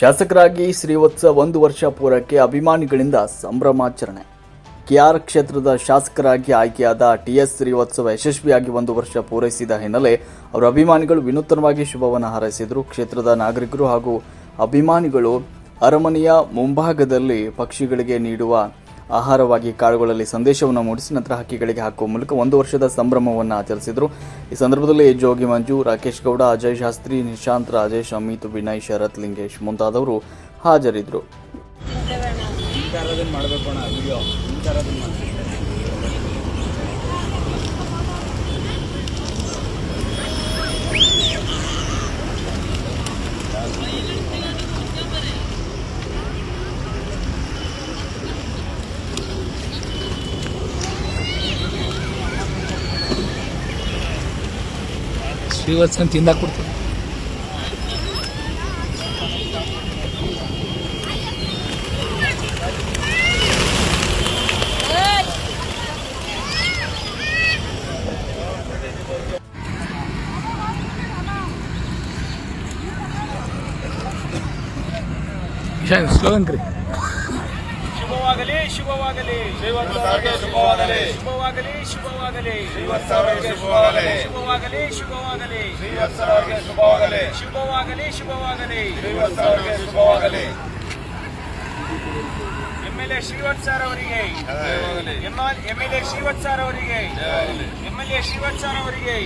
ಶಾಸಕರಾಗಿ ಶ್ರೀವತ್ಸ ಒಂದು ವರ್ಷ ಪೂರಕ್ಕೆ ಅಭಿಮಾನಿಗಳಿಂದ ಸಂಭ್ರಮಾಚರಣೆ. ಕೆಆರ್ ಕ್ಷೇತ್ರದ ಶಾಸಕರಾಗಿ ಆಯ್ಕೆಯಾದ ಟಿಎಸ್ ಶ್ರೀವತ್ಸವ ಯಶಸ್ವಿಯಾಗಿ ಒಂದು ವರ್ಷ ಪೂರೈಸಿದ ಹಿನ್ನೆಲೆ ಅವರ ಅಭಿಮಾನಿಗಳು ವಿನೂತನವಾಗಿ ಶುಭವನ್ನು ಹಾರೈಸಿದರು. ಕ್ಷೇತ್ರದ ನಾಗರಿಕರು ಹಾಗೂ ಅಭಿಮಾನಿಗಳು ಅರಮನೆಯ ಮುಂಭಾಗದಲ್ಲಿ ಪಕ್ಷಿಗಳಿಗೆ ನೀಡುವ ಆಹಾರವಾಗಿ ಕಾಳುಗಳಲ್ಲಿ ಸಂದೇಶವನ್ನು ಮೂಡಿಸಿ ನಂತರ ಹಕ್ಕಿಗಳಿಗೆ ಹಾಕುವ ಮೂಲಕ ಒಂದು ವರ್ಷದ ಸಂಭ್ರಮವನ್ನು ಆಚರಿಸಿದರು. ಈ ಸಂದರ್ಭದಲ್ಲಿ ಜೋಗಿ ಮಂಜು, ರಾಕೇಶ್ ಗೌಡ, ಅಜಯ್ ಶಾಸ್ತ್ರಿ, ನಿಶಾಂತ್ ರಾಜೇಶ್, ಅಮಿತ್, ವಿನಯ್, ಶರತ್ ಲಿಂಗೇಶ್ ಮುಂತಾದವರು ಹಾಜರಿದ್ದರು ಶ್ರೀವತ್ಸನ್ ತಿಂದಾಕ್ ಕೊಡ್ತೀನಿ. ಇಶಾನ್ ಸ್ಲೋಗನ್ ಕ್ರಿ. ಶುಭವಾಗಲಿ ಶುಭವಾಗಲಿ. ಶುಭವಾಗಲಿ. ಶುಭವಾಗಲಿ ಶುಭವಾಗಲಿ. ಶುಭವಾಗಲಿ. ಶುಭವಾಗಲಿ ಶುಭವಾಗಲಿ. ಶುಭವಾಗಲಿ. ಶುಭವಾಗಲಿ ಶುಭವಾಗಲಿ. ಶುಭವಾಗಲಿ. ಎಂಎಲ್ಎ ಎ ಶ್ರೀವತ್ ಸರ್ ಅವರಿಗೆ. ಎಂಎಲ್ಎ ಶ್ರೀವತ್ ಸರ್ ಅವರಿಗೆ. M L A Shrivath sir ಅವರಿಗೆ.